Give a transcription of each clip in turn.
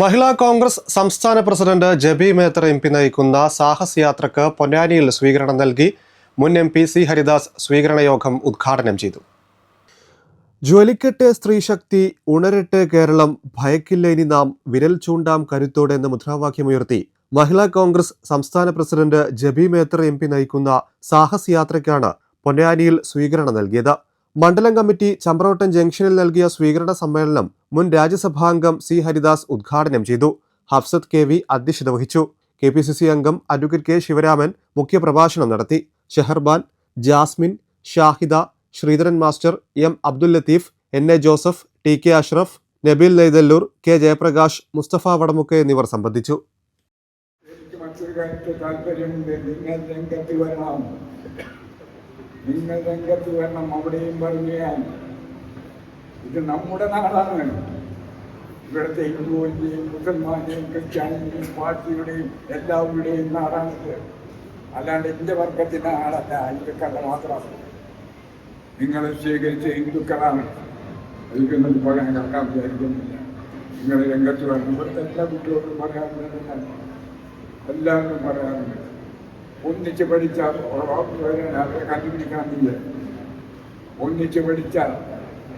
മഹിളാ കോൺഗ്രസ് സംസ്ഥാന president Jebi Mather M P നയിക്കുന്ന സാഹസ് യാത്രയ്ക്ക് പൊന്നാനിയിൽ സ്വീകരണം നൽകി മുൻ എം പി സി ഹരിദാസ് സ്വീകരണ യോഗം ഉദ്ഘാടനം ചെയ്തു. ജ്വലിക്കട്ടെ സ്ത്രീശക്തി ഉണരട്ടെ കേരളം ഭയക്കില്ല ഇനി നാം വിരൽ ചൂണ്ടാം കരുത്തോടെ എന്ന മുദ്രാവാക്യമുയർത്തി മഹിളാ കോൺഗ്രസ് സംസ്ഥാന president Jebi Mather M P നയിക്കുന്ന സാഹസ് യാത്രയ്ക്കാണ് പൊന്നാനിയിൽ സ്വീകരണം നൽകിയത്. മണ്ഡലം കമ്മിറ്റി ചമ്പ്രോട്ടൻ ജംഗ്ഷനിൽ നൽകിയ സ്വീകരണ സമ്മേളനം മുൻ രാജ്യസഭാംഗം സി ഹരിദാസ് ഉദ്ഘാടനം ചെയ്തു. ഹഫ്സത്ത് കെ വി അധ്യക്ഷത വഹിച്ചു. കെ പി സി സി അംഗം അഡ്വക്കേറ്റ് കെ ശിവരാമൻ മുഖ്യപ്രഭാഷണം നടത്തി. Sheharban Jasmin Shahida Sreedharan master M Abdul Latheef N A Joseph T K Ashraf Nabeel Neythalloor K Jayaprakash Musthafa Vadamukku എന്നിവർ സംബന്ധിച്ചു. നിങ്ങൾ രംഗത്ത് വരണം അവിടെയും പറഞ്ഞാൽ ഇത് നമ്മുടെ നാടാണ്. ഇവിടുത്തെ ഹിന്ദുവിന്റെയും മുസൽമാന്റെയും ക്രിസ്ത്യാനിയുടെയും പാർട്ടിയുടെയും എല്ലാവരുടെയും നാടാണിത് അല്ലാണ്ട് എന്റെ വർഗത്തിന്റെ ആളല്ല ഹിന്ദുക്കളുടെ മാത്രം നിങ്ങൾ സ്വീകരിച്ച ഹിന്ദുക്കളാണ്. അതിൽക്കൊന്നും പറയാൻ കേൾക്കാൻ വിചാരിക്കുന്നില്ല. നിങ്ങൾ രംഗത്ത് വരണം. ഇവിടുത്തെ എല്ലാ കുട്ടികളോടും പറയാറുണ്ട് എല്ലാവരും പറയാറുണ്ട്. ഒന്നിച്ച് പഠിച്ചാൽ ഉറപ്പ് വരാൻ അവരെ കണ്ടുപിടിക്കണമെന്നില്ല ഒന്നിച്ച് പഠിച്ചാൽ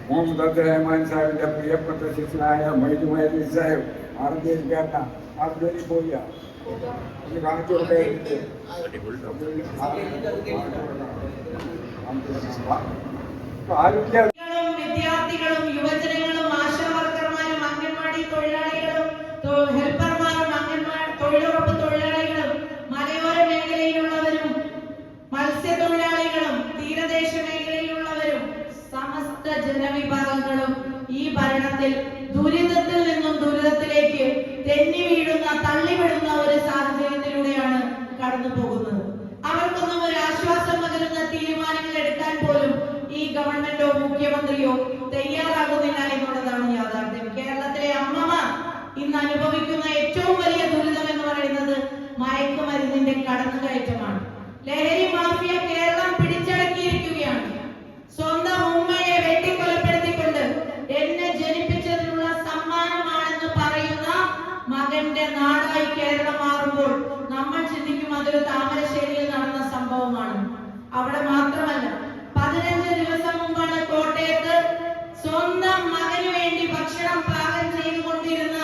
മുഹമ്മദ് അബ്ദുറഹ്മാൻ സാഹിബിന്റെ പ്രിയപ്പെട്ട ശിഷ്യനായ മൈജുമായി സാഹിബ് ആർജയിക്കാരന ആർജയിൽ പോയ ഒന്ന് കാണിച്ചു കൊടുക്കാതിട്ട് ആരോഗ്യ ജനവിഭാഗങ്ങളും ഈ ഭരണത്തിൽ ദുരിതത്തിൽ നിന്നും ദുരിതത്തിലേക്ക് തെന്നി വീഴുന്ന തള്ളിവിടുന്ന ഒരു സാഹചര്യത്തിലൂടെയാണ് കടന്നു പോകുന്നത്. അവർക്കൊന്നും ഒരു ആശ്വാസം പകരുന്ന തീരുമാനങ്ങൾ എടുക്കാൻ പോലും ഈ ഗവൺമെന്റോ മുഖ്യമന്ത്രിയോ തയ്യാറാകുന്നില്ല എന്നുള്ളതാണ് യാഥാർത്ഥ്യം. കേരളത്തിലെ അമ്മമാർ ഇന്ന് അനുഭവിക്കുന്ന ഏറ്റവും വലിയ ദുരിതം എന്ന് പറയുന്നത് മകന്റെ നാടായി കേരളം മാറുമ്പോൾ നമ്മൾ ചിന്തിക്കും അതൊരു താമരശ്ശേരിയിൽ നടന്ന സംഭവമാണ്. അവിടെ മാത്രമല്ല പതിനഞ്ച് ദിവസം മുമ്പാണ് കോട്ടയത്ത് സ്വന്തം മകന് വേണ്ടി ഭക്ഷണം പാകം ചെയ്തുകൊണ്ടിരുന്ന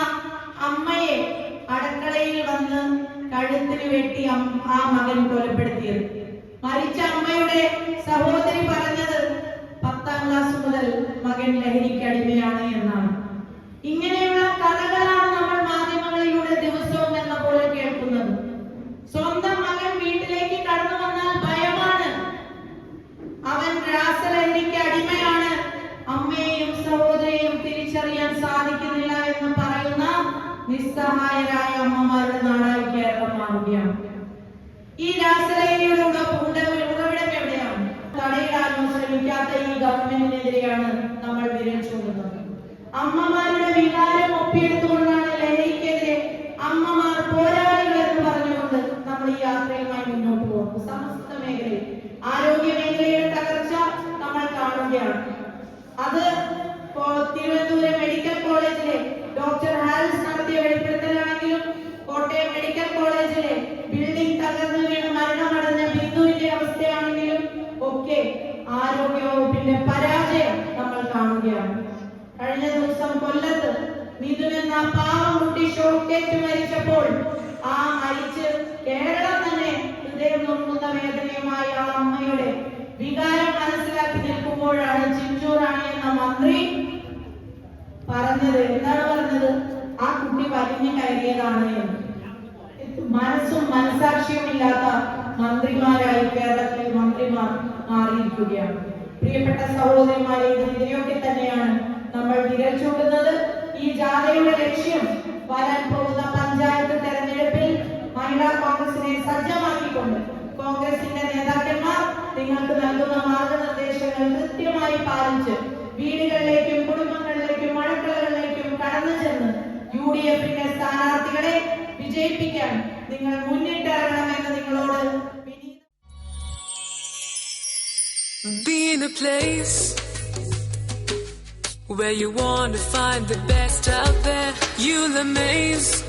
അമ്മയെ അടുക്കളയിൽ വന്ന് കഴുത്തിന് വെട്ടി ആ മകൻ കൊലപ്പെടുത്തിയത്. മരിച്ച അമ്മയുടെ സഹോദരി പറഞ്ഞത് പത്താം ക്ലാസ് മുതൽ മകൻ ലഹരിക്ക് അടിമയാണ് എന്നാണ്. ഇങ്ങനെയുള്ള നിസ്സഹായരായ അമ്മമാരുടെ നാടായി കേരളം മാറുകയാണ്. ഈ രാസലൈനയുടെ ഉറവിടം എവിടെയാണ്? തടയിടാനോ ശ്രമിക്കാത്ത ഈ ഗവൺമെന്റിനെതിരെയാണ് നമ്മൾ വിരൽ ചൂണ്ടുന്നത്. അമ്മമാരുടെ വികാരം ഒപ്പിയെടുത്തുകൊണ്ടാണ് ലഹരിക്കെതിരെ അമ്മമാർ പോരാളികൾ എന്ന് പറഞ്ഞുകൊണ്ട് നമ്മൾ ഈ യാത്രയുമായി മുന്നോട്ട് പോകുന്നു. സമസ്ത മേഖലയിൽ ആരോഗ്യ മേഖലയുടെ തകർച്ച നമ്മൾ കാണുകയാണ്. അത് തിരുവനന്തപുരം കുട്ടി മരിച്ചപ്പോൾ ആ മരിച്ച് കേരളം തന്നെ ഹൃദയം നോക്കുന്ന വേദനയുമായി ആ അമ്മയുടെ വികാരം മനസ്സിലാക്കി നിൽക്കുമ്പോഴാണ് ചിഞ്ചൂറാണി എന്ന മന്ത്രി പറഞ്ഞത്. എന്താണ് പറഞ്ഞത്? ആ കുട്ടി വലിഞ്ഞു കയറിയതാണ് മനസ്സും മനസാക്ഷിയും ഇല്ലാത്ത മന്ത്രിമാരായി കേരളത്തിലെ മന്ത്രിമാർ മാറിയിരിക്കുകയാണ്. പ്രിയപ്പെട്ട സഹോദരിമാരെ ഇതിനെതിരെയൊക്കെ തന്നെയാണ് നമ്മൾ വിരൽ ചൂണ്ടുന്നത്. ഈ ജാഥയുടെ ലക്ഷ്യം വരാൻ പോകുന്ന പഞ്ചായത്ത് തെരഞ്ഞെടുപ്പിൽ മഹിളാ കോൺഗ്രസിനെ സജ്ജമാക്കിക്കൊണ്ട് കോൺഗ്രസിന്റെ നേതാക്കന്മാർ നിങ്ങൾക്ക് നൽകുന്ന മാർഗനിർദ്ദേശങ്ങൾ കൃത്യമായി പാലിച്ച് വീടുകളിലേക്കും കുടുംബങ്ങളിലേക്കും അടുക്കളകളിലേക്കും കടന്നു ചെന്ന് യു ഡി എഫിന്റെ സ്ഥാനാർത്ഥികളെ വിജയിപ്പിക്കാൻ നിങ്ങൾ മുന്നിട്ടിറങ്ങണമെന്ന് നിങ്ങളോട് വിനീത Be in a place Where you wanna find the best out there, you'll amaze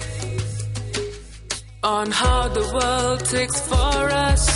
on how the world ticks for us.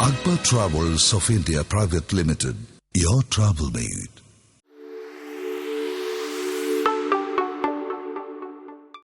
Akbar Travels of India Private Limited. Your travel mate.